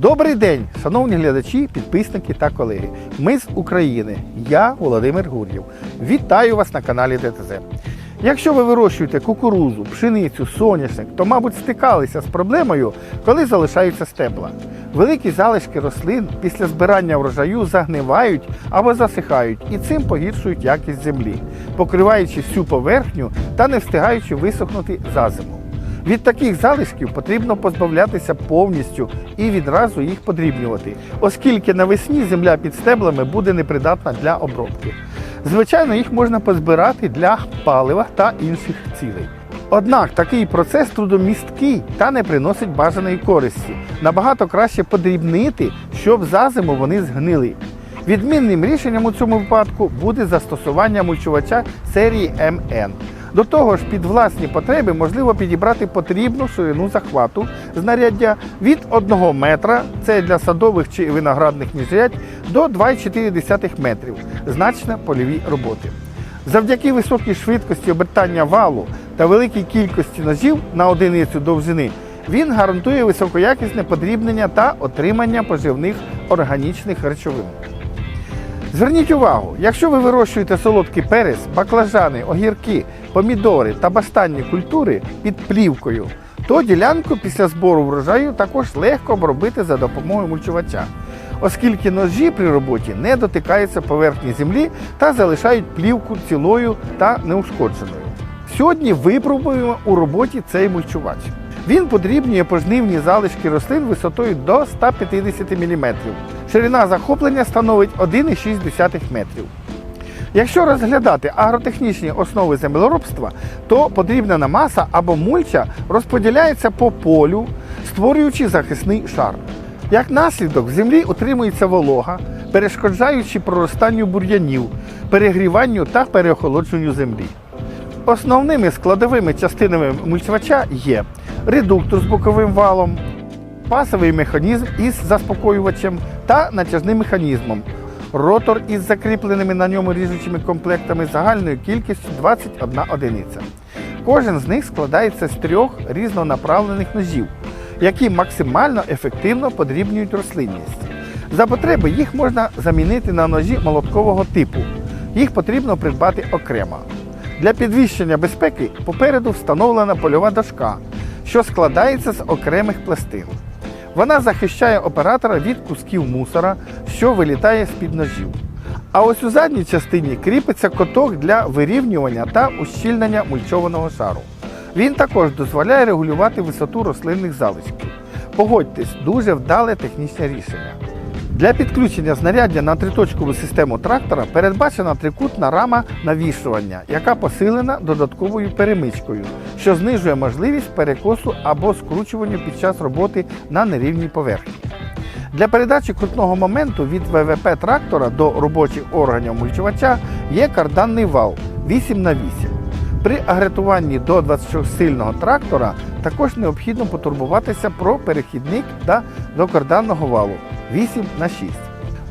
Добрий день, шановні глядачі, підписники та колеги. Ми з України. Я Володимир Гур'єв. Вітаю вас на каналі ДТЗ. Якщо ви вирощуєте кукурузу, пшеницю, соняшник, то, мабуть, стикалися з проблемою, коли залишаються стебла. Великі залишки рослин після збирання врожаю загнивають або засихають і цим погіршують якість землі, покриваючи всю поверхню та не встигаючи висохнути за зиму. Від таких залишків потрібно позбавлятися повністю і відразу їх подрібнювати, оскільки навесні земля під стеблами буде непридатна для обробки. Звичайно, їх можна позбирати для палива та інших цілей. Однак такий процес трудомісткий та не приносить бажаної користі. Набагато краще подрібнити, щоб за зиму вони згнили. Відмінним рішенням у цьому випадку буде застосування мульчувача серії МН. До того ж, під власні потреби можливо підібрати потрібну ширину захвату знаряддя від 1 метра, це для садових чи виноградних міжрядь, до 2,4 метрів, значно польові роботи. Завдяки високій швидкості обертання валу та великій кількості ножів на одиницю довжини він гарантує високоякісне подрібнення та отримання поживних органічних речовин. Зверніть увагу, якщо ви вирощуєте солодкий перець, баклажани, огірки, помідори та баштанні культури під плівкою, то ділянку після збору врожаю також легко обробити за допомогою мульчувача, оскільки ножі при роботі не дотикаються поверхні землі та залишають плівку цілою та неушкодженою. Сьогодні випробуємо у роботі цей мульчувач. Він подрібнює пожнивні залишки рослин висотою до 150 мм. Ширина захоплення становить 1,6 метрів. Якщо розглядати агротехнічні основи землеробства, то подрібнена маса або мульча розподіляється по полю, створюючи захисний шар. Як наслідок, в землі утримується волога, перешкоджаючи проростанню бур'янів, перегріванню та переохолодженню землі. Основними складовими частинами мульчувача є редуктор з боковим валом, пасовий механізм із заспокоювачем та натяжним механізмом, ротор із закріпленими на ньому ріжучими комплектами загальною кількістю 21 одиниця. Кожен з них складається з трьох різнонаправлених ножів, які максимально ефективно подрібнюють рослинність. За потреби їх можна замінити на ножі молоткового типу. Їх потрібно придбати окремо. Для підвищення безпеки попереду встановлена польова дошка, що складається з окремих пластин. Вона захищає оператора від кусків мусора, що вилітає з-під ножів. А ось у задній частині кріпиться коток для вирівнювання та ущільнення мульчованого шару. Він також дозволяє регулювати висоту рослинних залишків. Погодьтесь, дуже вдале технічне рішення. Для підключення знаряддя на триточкову систему трактора передбачена трикутна рама навішування, яка посилена додатковою перемичкою, що знижує можливість перекосу або скручування під час роботи на нерівній поверхні. Для передачі крутного моменту від ВВП трактора до робочих органів мульчувача є карданний вал 8 на 8 При агретуванні до 20-сильного трактора також необхідно потурбуватися про перехідник та до карданного валу 8 на 6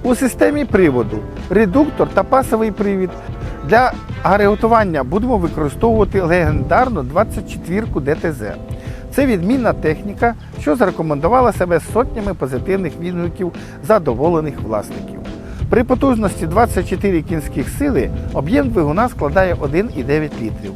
У системі приводу редуктор та пасовий привід. Для агрегатування будемо використовувати легендарну 24-ку ДТЗ. Це відмінна техніка, що зарекомендувала себе сотнями позитивних відгуків задоволених власників. При потужності 24 кінських сили об'єм двигуна складає 1,9 літрів.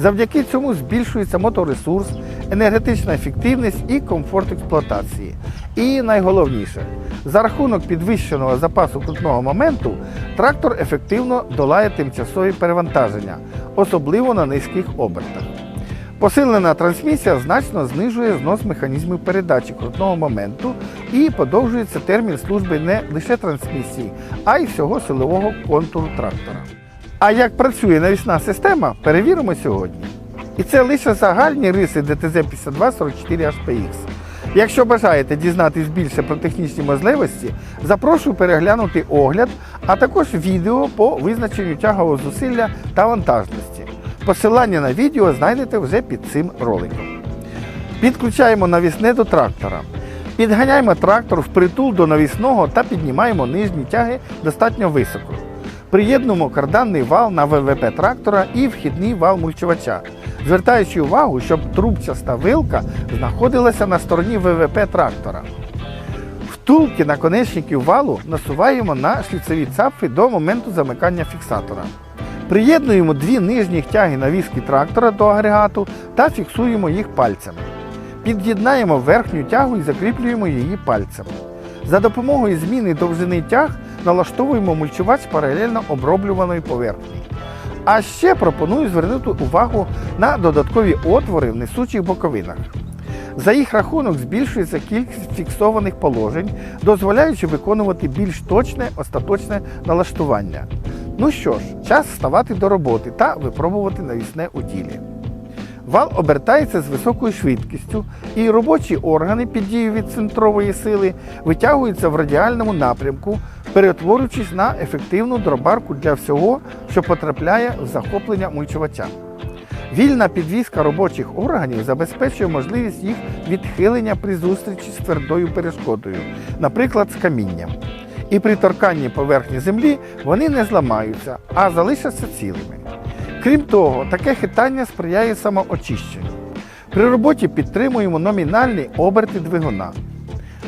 Завдяки цьому збільшується моторесурс, енергетична ефективність і комфорт експлуатації. І найголовніше, за рахунок підвищеного запасу крутного моменту, трактор ефективно долає тимчасові перевантаження, особливо на низьких обертах. Посилена трансмісія значно знижує знос механізмів передачі крутного моменту і подовжується термін служби не лише трансмісії, а й всього силового контуру трактора. А як працює навісна система, перевіримо сьогодні. І це лише загальні риси ДТЗ-5244 HPX. Якщо бажаєте дізнатись більше про технічні можливості, запрошую переглянути огляд, а також відео по визначенню тягового зусилля та вантажності. Посилання на відео знайдете вже під цим роликом. Підключаємо навісне до трактора. Підганяємо трактор впритул до навісного та піднімаємо нижні тяги достатньо високо. Приєднуємо карданний вал на ВВП трактора і вхідний вал мульчувача, звертаючи увагу, щоб трубчаста вилка знаходилася на стороні ВВП трактора. Втулки наконечників валу насуваємо на шліцеві цапфи до моменту замикання фіксатора. Приєднуємо дві нижніх тяги навіски трактора до агрегату та фіксуємо їх пальцями. Під'єднаємо верхню тягу і закріплюємо її пальцем. За допомогою зміни довжини тяг налаштовуємо мульчувач паралельно оброблюваної поверхні. А ще пропоную звернути увагу на додаткові отвори в несучих боковинах. За їх рахунок збільшується кількість фіксованих положень, дозволяючи виконувати більш точне остаточне налаштування. Ну що ж, час вставати до роботи та випробувати навісне у ділі. Вал обертається з високою швидкістю, і робочі органи під дією від центрової сили витягуються в радіальному напрямку, перетворюючись на ефективну дробарку для всього, що потрапляє в захоплення мульчувача. Вільна підвізка робочих органів забезпечує можливість їх відхилення при зустрічі з твердою перешкодою, наприклад, з камінням. І при торканні поверхні землі вони не зламаються, а залишаться цілими. Крім того, таке хитання сприяє самоочищенню. При роботі підтримуємо номінальні оберти двигуна.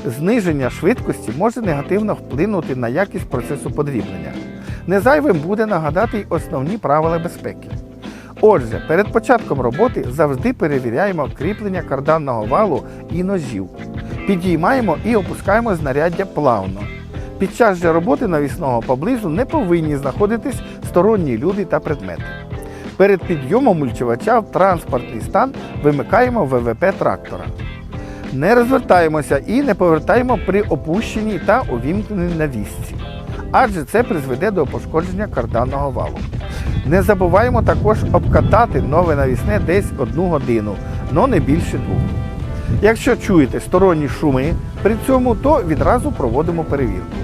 Зниження швидкості може негативно вплинути на якість процесу подрібнення. Незайвим буде нагадати й основні правила безпеки. Отже, перед початком роботи завжди перевіряємо кріплення карданного валу і ножів. Підіймаємо і опускаємо знаряддя плавно. Під час же роботи навісного поблизу не повинні знаходитись сторонні люди та предмети. Перед підйомом мульчувача в транспортний стан вимикаємо ВВП трактора. Не розвертаємося і не повертаємо при опущенні та увімкненій навісці, адже це призведе до пошкодження карданного валу. Не забуваємо також обкатати нове навісне десь одну годину, але не більше двох. Якщо чуєте сторонні шуми при цьому, то відразу проводимо перевірку.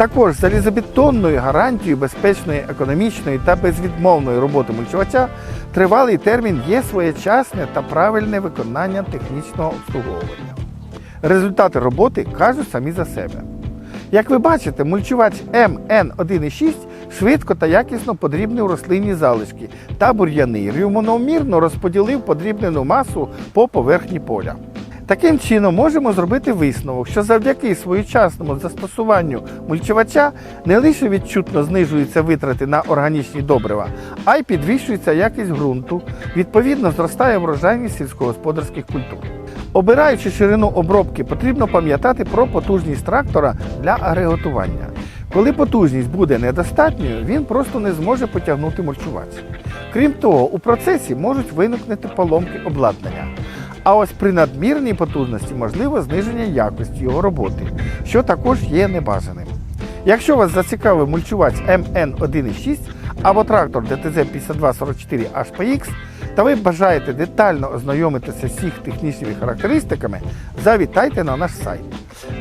Також залізобетонною гарантією безпечної, економічної та безвідмовної роботи мульчувача тривалий термін є своєчасне та правильне виконання технічного обслуговування. Результати роботи кажуть самі за себе. Як ви бачите, мульчувач МН1,6 швидко та якісно подрібнив рослинні залишки та бур'яни рівномірно розподілив подрібнену масу по поверхні поля. Таким чином можемо зробити висновок, що завдяки своєчасному застосуванню мульчувача не лише відчутно знижуються витрати на органічні добрива, а й підвищується якість ґрунту, відповідно зростає врожайність сільськогосподарських культур. Обираючи ширину обробки, потрібно пам'ятати про потужність трактора для агрегатування. Коли потужність буде недостатньою, він просто не зможе потягнути мульчувач. Крім того, у процесі можуть виникнути поломки обладнання. А ось при надмірній потужності можливо зниження якості його роботи, що також є небажаним. Якщо вас зацікавив мульчувач MN1.6 або трактор DTZ5244 HPX, та ви бажаєте детально ознайомитися з їх технічними характеристиками, завітайте на наш сайт.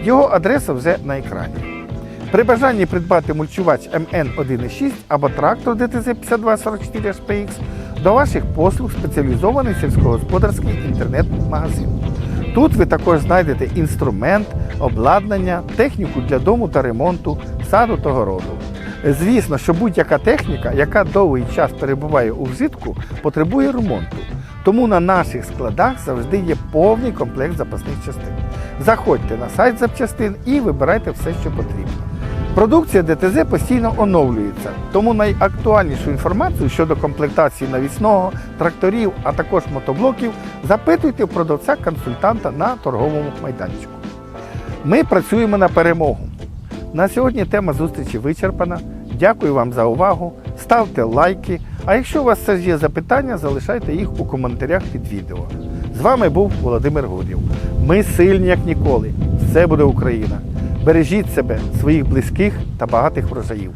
Його адреса вже на екрані. При бажанні придбати мульчувач MN1.6 або трактор DTZ5244 HPX до ваших послуг спеціалізований сільськогосподарський інтернет-магазин. Тут ви також знайдете інструмент, обладнання, техніку для дому та ремонту, саду та городу. Звісно, що будь-яка техніка, яка довгий час перебуває у вжитку, потребує ремонту. Тому на наших складах завжди є повний комплект запасних частин. Заходьте на сайт запчастин і вибирайте все, що потрібно. Продукція ДТЗ постійно оновлюється, тому найактуальнішу інформацію щодо комплектації навісного, тракторів, а також мотоблоків запитуйте у продавця-консультанта на торговому майданчику. Ми працюємо на перемогу. На сьогодні тема зустрічі вичерпана. Дякую вам за увагу. Ставте лайки. А якщо у вас все є запитання, залишайте їх у коментарях під відео. З вами був Володимир Гурів. Ми сильні як ніколи. Все буде Україна. Бережіть себе, своїх близьких та багатих врожаїв.